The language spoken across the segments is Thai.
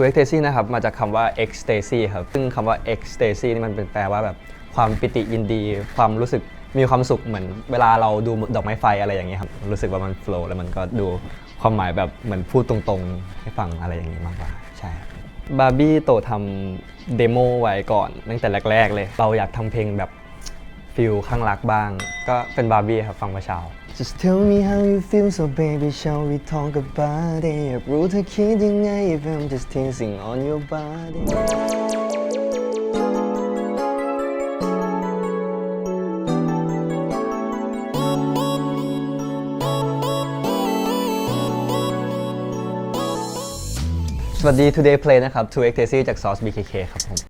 to ecstasy นะครับมาจากคำว่า ecstasy ครับซึ่งคำว่า ecstasy นี่มันเป็นแปลว่าแบบความปิติยินดี ความรู้สึกมีความสุขเหมือนเวลาเราดูดอกไม้ไฟอะไรอย่างเงี้ยครับรู้สึกว่ามัน flow แล้วมันก็ดูความหมายแบบเหมือนพูดตรงๆ ให้ฟังอะไรอย่างงี้มากกว่าใช่บาร์บี้โตทำเดโมไว้ก่อนตั้งแต่แรก ๆ เลย เราอยากทำเพลงแบบ ฟิลข้างรักบ้าง ก็เป็นบาร์บี้ครับฟังมื่อเช้า Just tell me how you feel so baby shall we talk about it อยากรู้เธอคิดยังไง if I'm just teasing on your body สวัสดี Today Play นะครับ2 Ecstasy จาก Sauce BKK ครับผม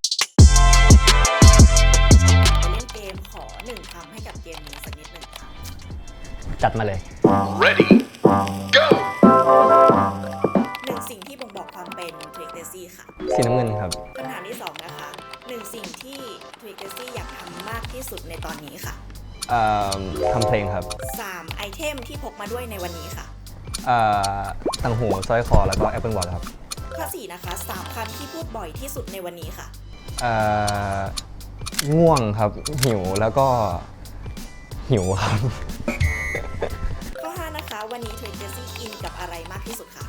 หนึ่งคำให้กับเกมนี้สักนิดหนึ่งค่ะจัดมาเลย Ready, go! หนึ่งสิ่งที่บ่งบอกความเป็นทริกเตซี่ค่ะสีน้ำเงินครับ คำถามที่สองนะคะหนึ่งสิ่งที่ทริกเตซี่อยากทำมากที่สุดในตอนนี้ค่ะเอ่อทำเพลงครับสามไอเทมที่พกมาด้วยในวันนี้ค่ะ เอ่อต่างหูสร้อยคอแล้วก็ Apple Watch ครับข้อสี่นะคะสามคำที่พูดบ่อยที่สุดในวันนี้ค่ะ เอ่อ ง่วงครับ หิวแล้วก็หิวครับ ข้อห้านะคะ วันนี้ทริกเตซี่อินกับอะไรมากที่สุดค่ะ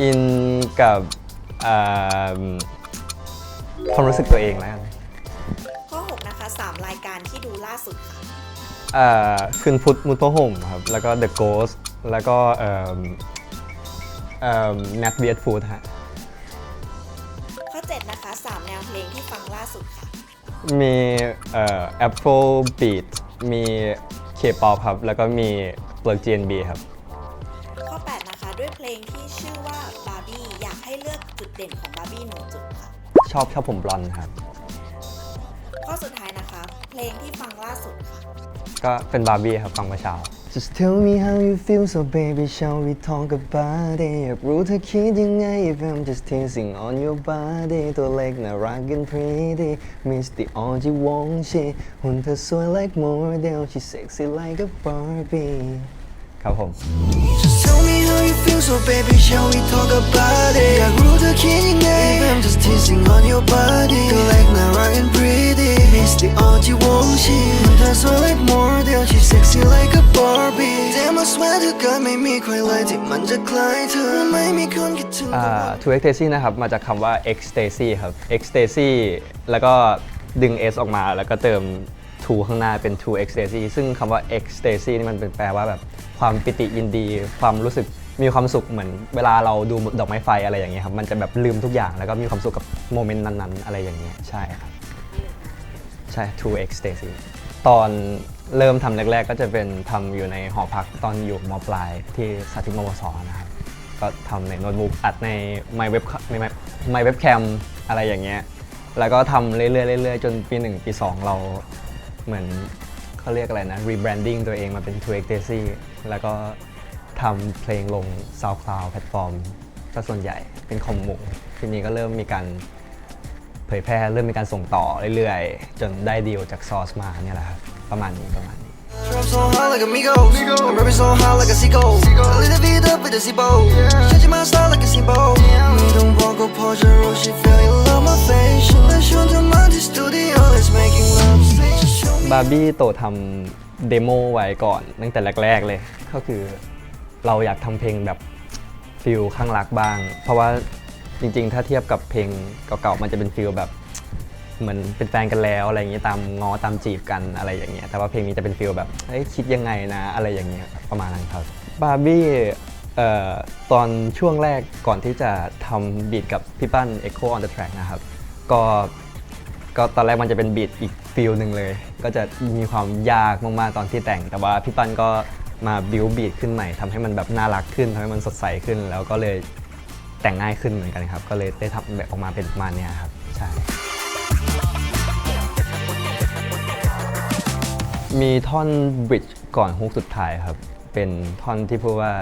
อินกับเอ่อความรู้สึกตัวเองแล้วกันข้อหกนะคะสามรายการที่ดูล่าสุดค่ะ เอ่อคืนพุธมุดพระห่มครับ แล้วก็ The Ghost แล้วก็เอ่อเอ่อ Nat b e a r Food ฮะข้อเจ็ดนะคะสามแนวเพลงที่ฟังล่าสุดค่ะ มีเอ่อ Afro Beat มี K-pop ครับ แล้วก็มี b l u r GNB ครับ ข้อ 8 นะคะ ด้วยเพลงที่ชื่อว่าบาร์บี้อยากให้เลือกจุดเด่นของบาร์บี้หนึ่งจุดค่ะ ชอบชอบผมบลอนด์ครับ ข้อสุดท้ายนะคะ เพลงที่ฟังล่าสุดค่ะ ก็เป็นบาร์บี้ครับฟังเมื่อเช้า Just tell me how you feel so baby shall we talk about it อยากรู้เธอคิดยังไง if I'm just teasing on your body ตัวเล็กน่ารัก and pretty Miss the all ที่วงชีหุ่นเธอสวย like model she sexy like a Barbie ครับผม Just tell me how you feel so baby shall we talk about it อยากรู้เธอคิดยังไง if I'm just teasing on your body ตัวเล็กน่ารัก and pretty Miss the all ที่วงชีหุ่นเธอสวย like model Swear to God ไม่มีใครเลยที่มันจะคล้ายเธอไม่มีคนคิดถึงอ่า to ecstasy นะครับ มาจากคำว่า ecstasy ครับ ecstasy แล้วก็ดึง s ออกมาแล้วก็เติม to ข้างหน้าเป็น to ecstasy ซึ่งคำว่า ecstasy นี่มันเป็นแปลว่าแบบความปิติยินดี ความรู้สึกมีความสุขเหมือน เวลาเราดูดอกไม้ไฟอะไรอย่างเงี้ยครับ มันจะแบบลืมทุกอย่างแล้วก็มีความสุขกับโมเมนต์นั้นๆ อะไรอย่างเงี้ย ใช่ครับ ใช่ to ecstasy ตอนเริ่มทำแรก ๆ ก็จะเป็นทำอยู่ในหอพักตอนอยู่มปลายที่สาธิตมวสนะครับก็ทำในโน้ตบุ๊กอัดใน My Web My My Webcam อะไรอย่างเงี้ยแล้วก็ทำเรื่อยๆเรื่อยๆจนปี 1 ปี 2 เราเหมือนเขาเรียกอะไรนะ rebranding ตัวเองมาเป็น Two Ecstasy แล้วก็ทำเพลงลง SoundCloud แพลตฟอร์มก็ส่วนใหญ่เป็นคอมมูทีนี้ก็เริ่มมีการ เผยแพร่เริ่มมีการส่งต่อเรื่อยๆ จนได้ดีลจากซอสมาเนี่ยแหละครับประมาณนี้ประมาณนี้ Drop so hard like amigos. I'm rapping so hard like a seagull. A little bit up with a zippo. Changing my style like a symbol. Me don't walk or pose your role. She feel you love my fashion. Let's show to my studio. Let's making love. Just show me. บาร์บี้โตทำเดโมไว้ก่อนตั้งแต่แรก ๆ เลย ก็คือเราอยากทำเพลงแบบฟิลข้างรักบ้าง เพราะว่า จริง ๆ ถ้าเทียบกับเพลงเก่าๆมันจะเป็นฟิลแบบเหมือนเป็นแฟนกันแล้วอะไรอย่างเงี้ยตามง้อตามจีบกันอะไรอย่างเงี้ยแต่ว่าเพลงนี้จะเป็นฟิลแบบเฮ้ยคิดยังไงนะอะไรอย่างเงี้ยประมาณนั้นครับบาร์บี้ตอนช่วงแรกก่อนที่จะทำบีทกับพี่ปั้น Echo on the track นะครับ ก็ก็ตอนแรกมันจะเป็นบีทอีกฟิลหนึ่งเลย ก็จะมีความยากมากๆตอนที่แต่ง แต่ว่าพี่ปั้นก็มาบิวบีทขึ้นใหม่ทำให้มันแบบน่ารักขึ้นทำให้มันสดใสขึ้น แล้วก็เลย แต่งง่ายขึ้นเหมือนกันครับ ก็เลยได้ทำแบบออกมาเป็นประมาณเนี้ยครับ ใช่ มีท่อนบริดจ์ก่อนฮุกสุดท้ายครับ เป็นท่อนที่พูดว่า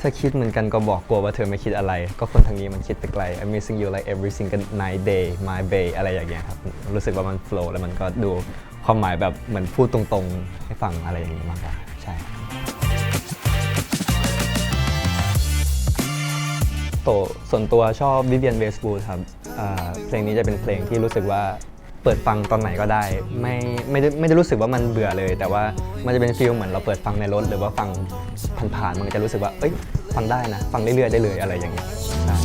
ถ้าคิดเหมือนกันก็บอกกลัวว่าเธอไม่คิดอะไร ก็คนทางนี้มันคิดไปไกล I'm missing you like every single night day my bay อะไรอย่างเงี้ยครับ รู้สึกว่ามัน flow แล้วมันก็ดูความหมายแบบเหมือนพูดตรงๆ ให้ฟังอะไรอย่างงี้มากกว่าใช่ โตส่วนตัวชอบ Vivian Westwood ครับอ่าเพลงนี้จะเป็นเพลงที่รู้สึกว่าเปิดฟังตอนไหนก็ได้ ไม่ไม่ได้ไม่ได้รู้สึกว่ามันเบื่อเลย แต่ว่ามันจะเป็นฟีลเหมือนเราเปิดฟังในรถหรือว่าฟังผ่านๆมันจะรู้สึกว่าเอ้ยฟังได้นะ ฟังเรื่อยๆได้เลยอะไรอย่างเงี้ยใช่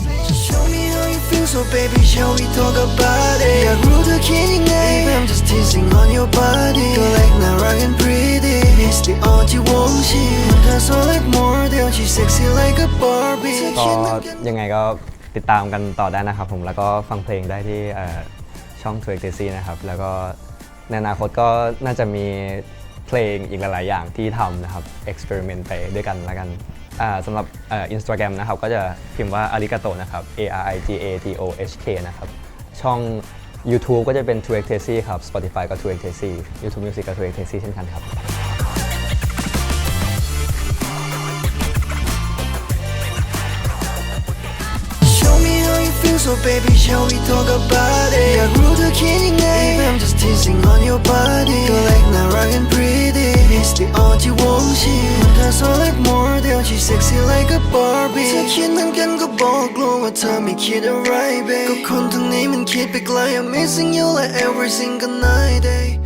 Show me how you feel, so baby, shall we talk about it? อยากรู้เธอคิดยังไง Babe, I'm just teasing on your body ก็เล็ก ก็ยังไงก็ติดตามกันต่อได้นะครับผมแล้วก็ฟังเพลงได้ที่ช่อง t w i g t a c y นะครับ แล้วก็ในอนาคตก็น่าจะมีเพลงอีกหลาย ๆ อย่างที่ทำนะครับ experiment ไปด้วยกันแล้วกันสำหรับอินสตาแกรมนะครับ ก็จะพิมพ์ว่า arigato นะครับ a r i g a t o h k นะครับ ช่อง YouTube ก็จะเป็น t w i g t a c y ครับ Spotify ก็ t w i g t a c y YouTube Music ก็ t w i g t a c y เช่นกันครับ so baby, shall we talk about it? อยากรู้เธอคิดยังไง Babe, I'm just teasing on your body ก็เล็กน่ารัก and pretty Miss the ออนที่วงชีมันเธอ so like more than she sexy like a Barbie เธอคิดเหมือนกันก็บอกกลัวว่าเธอไม่คิดอะไร babe ก็คนตรงนี้มันคิดไปไกล I'm missing you like every single night day